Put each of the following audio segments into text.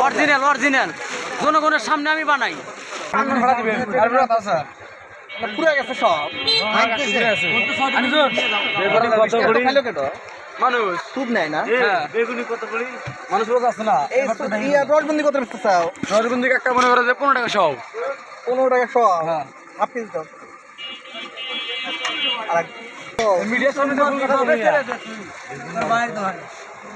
Original original. সামনে আমি বানাই। আছে সব মানুষ। মানুষ বলতে আসছে না রসবন্দি চাও নজরবন্দি একটা মনে করে যে পনেরো সব পনেরো শো হ্যাঁ। এক- ও, মিডিয়ার সামনে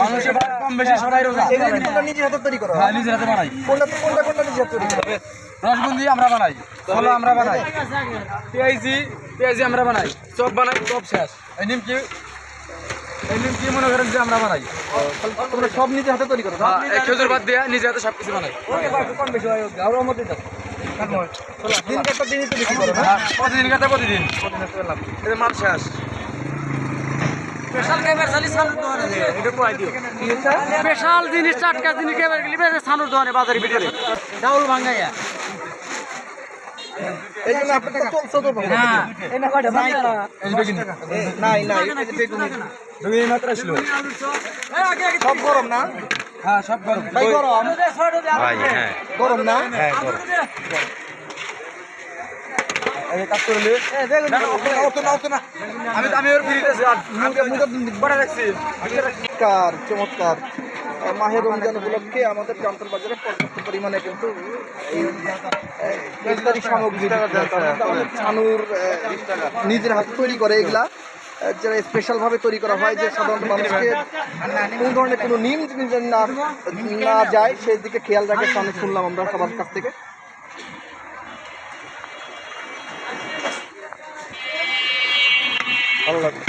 মানুষ এবার কম বেশি সবাই রোজা এগুলো কিন্তু তোমরা নিজের হাতে তৈরি করো। হ্যাঁ নিজের হাতে বানাই। কোনটা কোনটা কোনটা নিজের তৈরি করো? রসবন্দি আমরা বানাই ছোলা আমরা বানাই। পেঁয়াজি পেঁয়াজি আমরা বানাই। চপ বানাই চপ শেষ। এই নিমকি এই নিমকি মনে করেন যে আমরা বানাই। তোমরা সব নিজের হাতে তৈরি করো। হ্যাঁ, খেজুর বাদ দিয়ে নিজে হাতে সব কিছু বানাই দিন একটা দিনই তো বেশি করো না? হ্যাঁ, প্রতিদিন কথা প্রতিদিন। মাল শেষ। স্পেশাল জিনিস টাটকা জিনিস সানুর দোকানে বাজারে ভিতরে। চাউল ভাঙাইয়া। এই জন্য আপনার তো চলছে তো বেগুনি। মাত্র সব গরম না? হ্যাঁ সব গরম। ভাই গরম। গরম না? আমি আমি ওর বড় রাখছি। চমৎকার চমৎকার। আহ, মাহে রমজান উপলক্ষে আমাদের জামতল বাজারে পর্যাপ্ত পরিমাণে কিন্তু এই সামগ্রী ছানুর নিজের হাতে তৈরি করে এগুলা। যারা স্পেশাল ভাবে তৈরি করা হয় যে সাধারণত মানুষকে কোন ধরনের কোনো নিম না না যায় সেই দিকে খেয়াল রাখে সামনে শুনলাম আমরা সবার কাছ থেকে। ভালো লাগবে